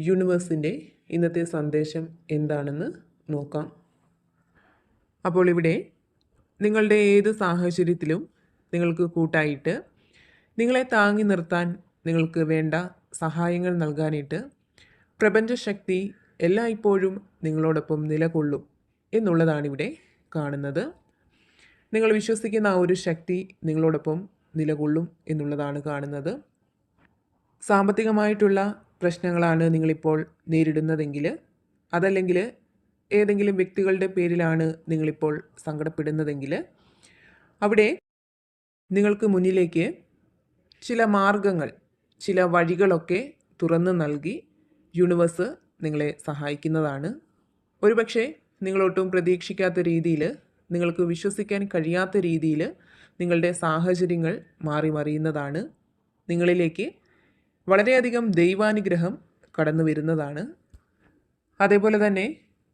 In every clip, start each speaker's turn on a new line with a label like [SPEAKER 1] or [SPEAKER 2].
[SPEAKER 1] യൂണിവേഴ്സിന്റെ ഇന്നത്തെ സന്ദേശം എന്താണെന്ന് നോക്കാം. അപ്പോൾ ഇവിടെ നിങ്ങളുടെ ഏത് സാഹചര്യത്തിലും നിങ്ങൾക്ക് കൂട്ടായിട്ട് നിങ്ങളെ താങ്ങി നിർത്താൻ നിങ്ങൾക്ക് വേണ്ട സഹായങ്ങൾ നൽകാനായിട്ട് പ്രപഞ്ചശക്തി എല്ലായ്പ്പോഴും നിങ്ങളോടൊപ്പം നിലകൊള്ളും എന്നുള്ളതാണിവിടെ കാണുന്നത്. നിങ്ങൾ വിശ്വസിക്കുന്ന ആ ഒരു ശക്തി നിങ്ങളോടൊപ്പം നിലകൊള്ളും എന്നുള്ളതാണ് കാണുന്നത്. സാമ്പത്തികമായിട്ടുള്ള പ്രശ്നങ്ങളാണ് നിങ്ങളിപ്പോൾ നേരിടുന്നതെങ്കിൽ അതല്ലെങ്കിൽ ഏതെങ്കിലും വ്യക്തികളുടെ പേരിലാണ് നിങ്ങളിപ്പോൾ സങ്കടപ്പെടുന്നതെങ്കിൽ അവിടെ നിങ്ങൾക്ക് മുന്നിലേക്ക് ചില മാർഗങ്ങൾ ചില വഴികളൊക്കെ തുറന്നു നൽകി യൂണിവേഴ്സ് നിങ്ങളെ സഹായിക്കുന്നതാണ്. ഒരുപക്ഷെ നിങ്ങളൊട്ടും പ്രതീക്ഷിക്കാത്ത രീതിയിൽ നിങ്ങൾക്ക് വിശ്വസിക്കാൻ കഴിയാത്ത രീതിയിൽ നിങ്ങളുടെ സാഹചര്യങ്ങൾ മാറി മറിയുന്നതാണ് നിങ്ങളിലേക്ക് വളരെയധികം ദൈവാനുഗ്രഹം കടന്നു വരുന്നതാണ്. അതേപോലെ തന്നെ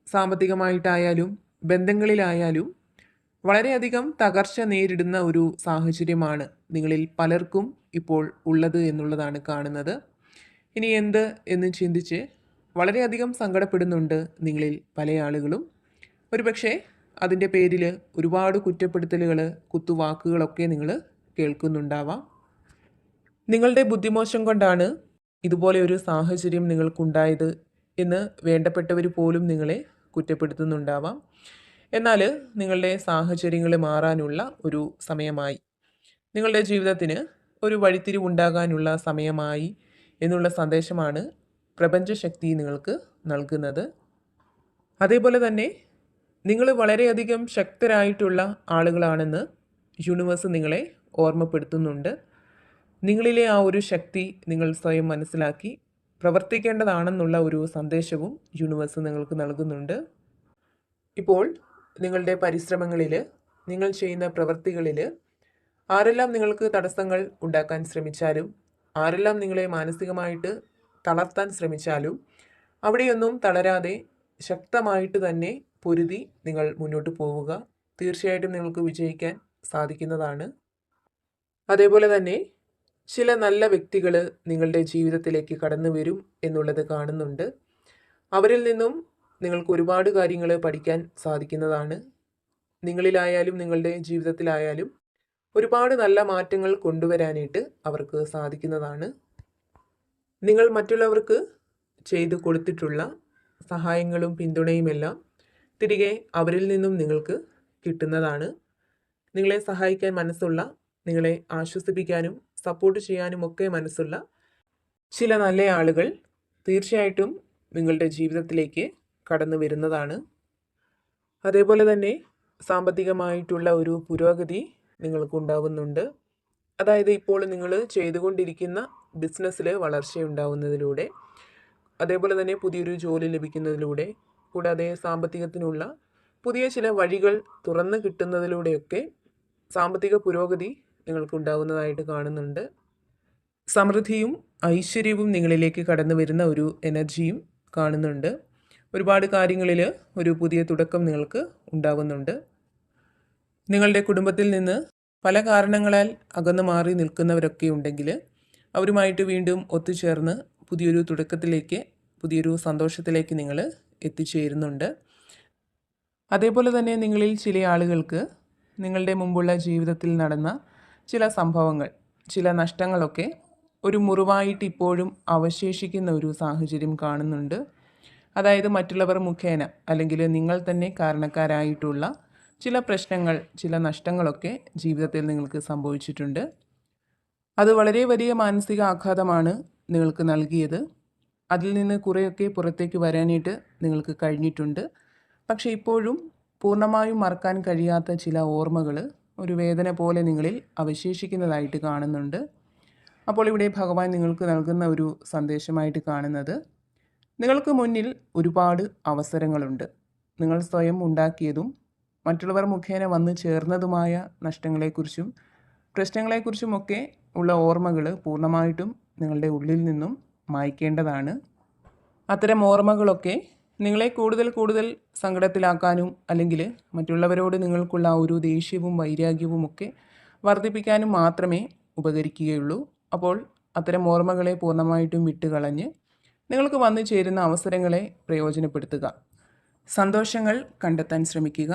[SPEAKER 1] സാമ്പത്തികമായിട്ടായാലും ബന്ധങ്ങളിലായാലും വളരെയധികം തകർച്ച നേരിടുന്ന ഒരു സാഹചര്യമാണ് നിങ്ങളിൽ പലർക്കും ഇപ്പോൾ ഉള്ളത് എന്നുള്ളതാണ് കാണുന്നത്. ഇനി എന്ത് എന്ന് ചിന്തിച്ച് വളരെയധികം സങ്കടപ്പെടുന്നുണ്ട് നിങ്ങളിൽ പല ആളുകളും. ഒരുപക്ഷെ അതിന്റെ പേരിൽ ഒരുപാട് കുറ്റപ്പെടുത്തലുകൾ കുത്തുവാക്കുകളൊക്കെ നിങ്ങൾ കേൾക്കുന്നുണ്ടാവാം. നിങ്ങളുടെ ബുദ്ധിമോശം കൊണ്ടാണ് ഇതുപോലെ ഒരു സാഹചര്യം നിങ്ങൾക്കുണ്ടായത് എന്ന് വേണ്ടപ്പെട്ടവർ പോലും നിങ്ങളെ കുറ്റപ്പെടുത്തുന്നുണ്ടാവാം. എന്നാൽ നിങ്ങളുടെ സാഹചര്യങ്ങൾ മാറാനുള്ള ഒരു സമയമായി. നിങ്ങളുടെ ജീവിതത്തിന് ഒരു വഴിത്തിരിവുണ്ടാകാനുള്ള സമയമായി എന്നുള്ള സന്ദേശമാണ് പ്രപഞ്ചശക്തി നിങ്ങൾക്ക് നൽകുന്നത്. അതേപോലെ തന്നെ നിങ്ങൾ വളരെയധികം ശക്തരായിട്ടുള്ള ആളുകളാണെന്ന് യൂണിവേഴ്സ് നിങ്ങളെ ഓർമ്മപ്പെടുത്തുന്നുണ്ട്. നിങ്ങളിലെ ആ ഒരു ശക്തി നിങ്ങൾ സ്വയം മനസ്സിലാക്കി പ്രവർത്തിക്കേണ്ടതാണെന്നുള്ള ഒരു സന്ദേശവും യൂണിവേഴ്സ് നിങ്ങൾക്ക് നൽകുന്നുണ്ട്. ഇപ്പോൾ നിങ്ങളുടെ പരിശ്രമങ്ങളിൽ നിങ്ങൾ ചെയ്യുന്ന പ്രവൃത്തികളിൽ ആരെല്ലാം നിങ്ങൾക്ക് തടസ്സങ്ങൾ ഉണ്ടാക്കാൻ ശ്രമിച്ചാലും ആരെല്ലാം നിങ്ങളെ മാനസികമായിട്ട് തളർത്താൻ ശ്രമിച്ചാലും അവിടെയൊന്നും തളരാതെ ശക്തമായിട്ട് തന്നെ പൊരുതി നിങ്ങൾ മുന്നോട്ട് പോവുക. തീർച്ചയായിട്ടും നിങ്ങൾക്ക് വിജയിക്കാൻ സാധിക്കുന്നതാണ്. അതേപോലെ തന്നെ ചില നല്ല വ്യക്തികൾ നിങ്ങളുടെ ജീവിതത്തിലേക്ക് കടന്നു വരും എന്നുള്ളത് കാണുന്നുണ്ട്. അവരിൽ നിന്നും നിങ്ങൾക്ക് ഒരുപാട് കാര്യങ്ങൾ പഠിക്കാൻ സാധിക്കുന്നതാണ്. നിങ്ങളിലായാലും നിങ്ങളുടെ ജീവിതത്തിലായാലും ഒരുപാട് നല്ല മാറ്റങ്ങൾ കൊണ്ടുവരാനായിട്ട് അവർക്ക് സാധിക്കുന്നതാണ്. നിങ്ങൾ മറ്റുള്ളവർക്ക് ചെയ്തു കൊടുത്തിട്ടുള്ള സഹായങ്ങളും പിന്തുണയുമെല്ലാം തിരികെ അവരിൽ നിന്നും നിങ്ങൾക്ക് കിട്ടുന്നതാണ്. നിങ്ങളെ സഹായിക്കാൻ മനസ്സുള്ള നിങ്ങളെ ആശ്വസിപ്പിക്കാനും സപ്പോർട്ട് ചെയ്യാനും ഒക്കെ മനസ്സുള്ള ചില നല്ല ആളുകൾ തീർച്ചയായിട്ടും നിങ്ങളുടെ ജീവിതത്തിലേക്ക് കടന്നു വരുന്നതാണ്. അതേപോലെ തന്നെ സാമ്പത്തികമായിട്ടുള്ള ഒരു പുരോഗതി നിങ്ങൾക്കുണ്ടാവുന്നുണ്ട് അതായത് ഇപ്പോൾ നിങ്ങൾ ചെയ്തുകൊണ്ടിരിക്കുന്ന ബിസിനസ്സിൽ വളർച്ചയുണ്ടാവുന്നതിലൂടെ അതേപോലെ തന്നെ പുതിയൊരു ജോലി ലഭിക്കുന്നതിലൂടെ കൂടാതെ സാമ്പത്തികത്തിനുള്ള പുതിയ ചില വഴികൾ തുറന്നു കിട്ടുന്നതിലൂടെയൊക്കെ സാമ്പത്തിക പുരോഗതി നിങ്ങൾക്കുണ്ടാവുന്നതായിട്ട് കാണുന്നുണ്ട്. സമൃദ്ധിയും ഐശ്വര്യവും നിങ്ങളിലേക്ക് കടന്നു വരുന്ന ഒരു എനർജിയും കാണുന്നുണ്ട്. ഒരുപാട് കാര്യങ്ങളിൽ ഒരു പുതിയ തുടക്കം നിങ്ങൾക്ക് ഉണ്ടാകുന്നുണ്ട് നിങ്ങളുടെ കുടുംബത്തിൽ നിന്ന് പല കാരണങ്ങളാൽ അകന്നു മാറി നിൽക്കുന്നവരൊക്കെ ഉണ്ടെങ്കിൽ അവരുമായിട്ട് വീണ്ടും ഒത്തുചേർന്ന് പുതിയൊരു തുടക്കത്തിലേക്ക് പുതിയൊരു സന്തോഷത്തിലേക്ക് നിങ്ങൾ എത്തിച്ചേരുന്നുണ്ട്. അതേപോലെ തന്നെ നിങ്ങളിൽ ചില ആളുകൾക്ക് നിങ്ങളുടെ മുമ്പുള്ള ജീവിതത്തിൽ നടന്ന ചില സംഭവങ്ങൾ ചില നഷ്ടങ്ങളൊക്കെ ഒരു മുറിവായിട്ട് ഇപ്പോഴും അവശേഷിക്കുന്ന ഒരു സാഹചര്യം കാണുന്നുണ്ട്. അതായത് മറ്റുള്ളവർ മുഖേന അല്ലെങ്കിൽ നിങ്ങൾ തന്നെ കാരണക്കാരായിട്ടുള്ള ചില പ്രശ്നങ്ങൾ ചില നഷ്ടങ്ങളൊക്കെ ജീവിതത്തിൽ നിങ്ങൾക്ക് സംഭവിച്ചിട്ടുണ്ട്. അത് വളരെ വലിയ മാനസിക ആഘാതമാണ് നിങ്ങൾക്ക് നൽകിയത്. അതിൽ നിന്ന് കുറേയൊക്കെ പുറത്തേക്ക് വരാനായിട്ട് നിങ്ങൾക്ക് കഴിഞ്ഞിട്ടുണ്ട്. പക്ഷേ ഇപ്പോഴും പൂർണമായും മറക്കാൻ കഴിയാത്ത ചില ഓർമ്മകൾ ഒരു വേദന പോലെ നിങ്ങളിൽ അവശേഷിക്കുന്നതായിട്ട് കാണുന്നുണ്ട്. അപ്പോൾ ഇവിടെ ഭഗവാൻ നിങ്ങൾക്ക് നൽകുന്ന ഒരു സന്ദേശമായിട്ട് കാണുന്നത് നിങ്ങൾക്ക് മുന്നിൽ ഒരുപാട് അവസരങ്ങളുണ്ട്. നിങ്ങൾ സ്വയം ഉണ്ടാക്കിയതും മറ്റുള്ളവർ മുഖേന വന്നു ചേർന്നതുമായ നഷ്ടങ്ങളെക്കുറിച്ചും പ്രശ്നങ്ങളെക്കുറിച്ചുമൊക്കെ ഉള്ള ഓർമ്മകൾ പൂർണമായിട്ടും നിങ്ങളുടെ ഉള്ളിൽ നിന്നും മായ്ക്കേണ്ടതാണ്. അത്തരം ഓർമ്മകളൊക്കെ നിങ്ങളെ കൂടുതൽ കൂടുതൽ സങ്കടത്തിലാക്കാനും അല്ലെങ്കിൽ മറ്റുള്ളവരോട് നിങ്ങൾക്കുള്ള ആ ഒരു ദേഷ്യവും വൈരാഗ്യവും ഒക്കെ വർദ്ധിപ്പിക്കാനും മാത്രമേ ഉപകരിക്കുകയുള്ളൂ. അപ്പോൾ അത്തരം ഓർമ്മകളെ പൂർണമായിട്ടും വിട്ടുകളഞ്ഞ് നിങ്ങൾക്ക് വന്നു ചേരുന്ന അവസരങ്ങളെ പ്രയോജനപ്പെടുത്തുക. സന്തോഷങ്ങൾ കണ്ടെത്താൻ ശ്രമിക്കുക.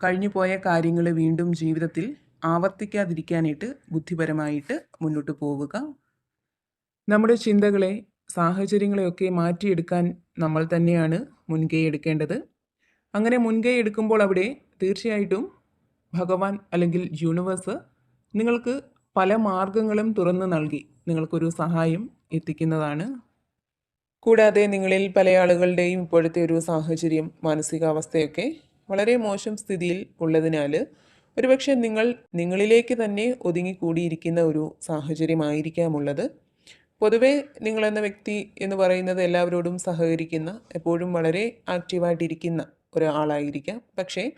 [SPEAKER 1] കഴിഞ്ഞുപോയ കാര്യങ്ങൾ വീണ്ടും ജീവിതത്തിൽ ആവർത്തിക്കാതിരിക്കാനായിട്ട് ബുദ്ധിപരമായിട്ട് മുന്നോട്ട് പോവുക. നമ്മുടെ ചിന്തകളെ സാഹചര്യങ്ങളെയൊക്കെ മാറ്റിയെടുക്കാൻ നമ്മൾ തന്നെയാണ് മുൻകൈ എടുക്കേണ്ടത്. അങ്ങനെ മുൻകൈ എടുക്കുമ്പോൾ അവിടെ തീർച്ചയായിട്ടും ഭഗവാൻ അല്ലെങ്കിൽ യൂണിവേഴ്സ് നിങ്ങൾക്ക് പല മാർഗങ്ങളും തുറന്നു നൽകി നിങ്ങൾക്കൊരു സഹായം എത്തിക്കുന്നതാണ്. കൂടാതെ നിങ്ങളിൽ പല ആളുകളുടെയും ഇപ്പോഴത്തെ ഒരു സാഹചര്യം മാനസികാവസ്ഥയൊക്കെ വളരെ മോശം സ്ഥിതിയിൽ ഉള്ളതിനാൽ ഒരുപക്ഷെ നിങ്ങൾ നിങ്ങളിലേക്ക് തന്നെ ഒതുങ്ങിക്കൂടിയിരിക്കുന്ന ഒരു സാഹചര്യമായിരിക്കാമുള്ളത്. പൊതുവെ നിങ്ങളെന്ന വ്യക്തി എന്ന് പറയുന്നത് എല്ലാവരോടും സഹകരിക്കുന്ന എപ്പോഴും വളരെ ആക്റ്റീവായിട്ടിരിക്കുന്ന ഒരാളായിരിക്കാം. പക്ഷേ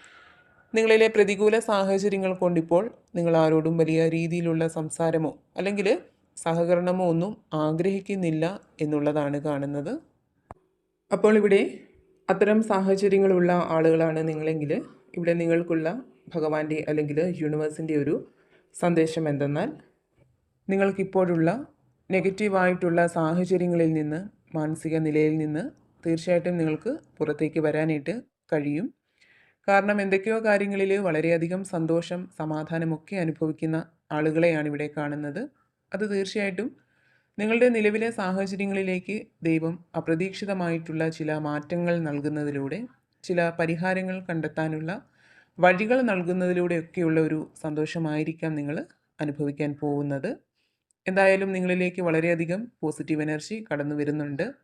[SPEAKER 1] നിങ്ങളിലെ പ്രതികൂല സാഹചര്യങ്ങൾ കൊണ്ടിപ്പോൾ നിങ്ങൾ ആരോടും വലിയ രീതിയിലുള്ള സംസാരമോ അല്ലെങ്കിൽ സഹകരണമോ ഒന്നും ആഗ്രഹിക്കുന്നില്ല എന്നുള്ളതാണ് കാണുന്നത്. അപ്പോൾ ഇവിടെ അത്തരം സാഹചര്യങ്ങളുള്ള ആളുകളാണ് നിങ്ങളെങ്കിൽ ഇവിടെ നിങ്ങൾക്കുള്ള ഭഗവാന്റെ അല്ലെങ്കിൽ യൂണിവേഴ്സിന്റെ ഒരു സന്ദേശം എന്തെന്നാൽ നിങ്ങൾക്കിപ്പോഴുള്ള നെഗറ്റീവായിട്ടുള്ള സാഹചര്യങ്ങളിൽ നിന്ന് മാനസിക നിലയിൽ നിന്ന് തീർച്ചയായിട്ടും നിങ്ങൾക്ക് പുറത്തേക്ക് വരാനായിട്ട് കഴിയും. കാരണം എന്തൊക്കെയോ കാര്യങ്ങളിൽ വളരെയധികം സന്തോഷം സമാധാനമൊക്കെ അനുഭവിക്കുന്ന ആളുകളെയാണ് ഇവിടെ കാണുന്നത്. അത് തീർച്ചയായിട്ടും നിങ്ങളുടെ നിലവിലെ സാഹചര്യങ്ങളിലേക്ക് ദൈവം അപ്രതീക്ഷിതമായിട്ടുള്ള ചില മാറ്റങ്ങൾ നൽകുന്നതിലൂടെ ചില പരിഹാരങ്ങൾ കണ്ടെത്താനുള്ള വഴികൾ നൽകുന്നതിലൂടെയൊക്കെയുള്ള ഒരു സന്തോഷമായിരിക്കാം നിങ്ങൾ അനുഭവിക്കാൻ പോകുന്നത്. എന്തായാലും നിങ്ങളിലേക്ക് വളരെയധികം പോസിറ്റീവ് എനർജി കടന്നു വരുന്നുണ്ട്.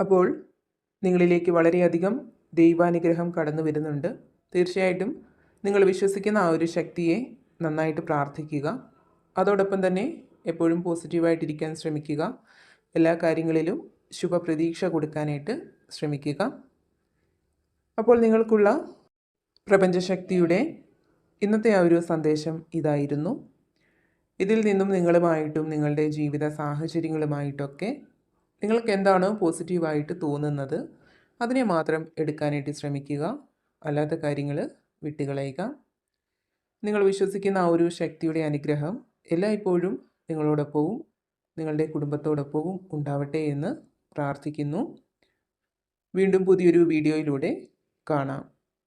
[SPEAKER 1] അപ്പോൾ നിങ്ങളിലേക്ക് വളരെയധികം ദൈവാനുഗ്രഹം കടന്നു വരുന്നുണ്ട്. തീർച്ചയായിട്ടും നിങ്ങൾ വിശ്വസിക്കുന്ന ആ ഒരു ശക്തിയെ നന്നായിട്ട് പ്രാർത്ഥിക്കുക. അതോടൊപ്പം തന്നെ എപ്പോഴും പോസിറ്റീവായിട്ടിരിക്കാൻ ശ്രമിക്കുക. എല്ലാ കാര്യങ്ങളിലും ശുഭപ്രതീക്ഷ കൊടുക്കാനായിട്ട് ശ്രമിക്കുക. അപ്പോൾ നിങ്ങൾക്കുള്ള പ്രപഞ്ചശക്തിയുടെ ഇന്നത്തെ ആ ഒരു സന്ദേശം ഇതായിരുന്നു. ഇതിൽ നിന്നും നിങ്ങളുമായിട്ടും നിങ്ങളുടെ ജീവിത സാഹചര്യങ്ങളുമായിട്ടൊക്കെ നിങ്ങൾക്ക് എന്താണ് പോസിറ്റീവായിട്ട് തോന്നുന്നത് അതിനെ മാത്രം എടുക്കാനായിട്ട് ശ്രമിക്കുക. അല്ലാത്ത കാര്യങ്ങൾ വിട്ടുകളയുക. നിങ്ങൾ വിശ്വസിക്കുന്ന ആ ഒരു ശക്തിയുടെ അനുഗ്രഹം എല്ലായ്പ്പോഴും നിങ്ങളോടൊപ്പവും നിങ്ങളുടെ കുടുംബത്തോടൊപ്പവും ഉണ്ടാവട്ടെ എന്ന് പ്രാർത്ഥിക്കുന്നു. വീണ്ടും പുതിയൊരു വീഡിയോയിലൂടെ കാണാം.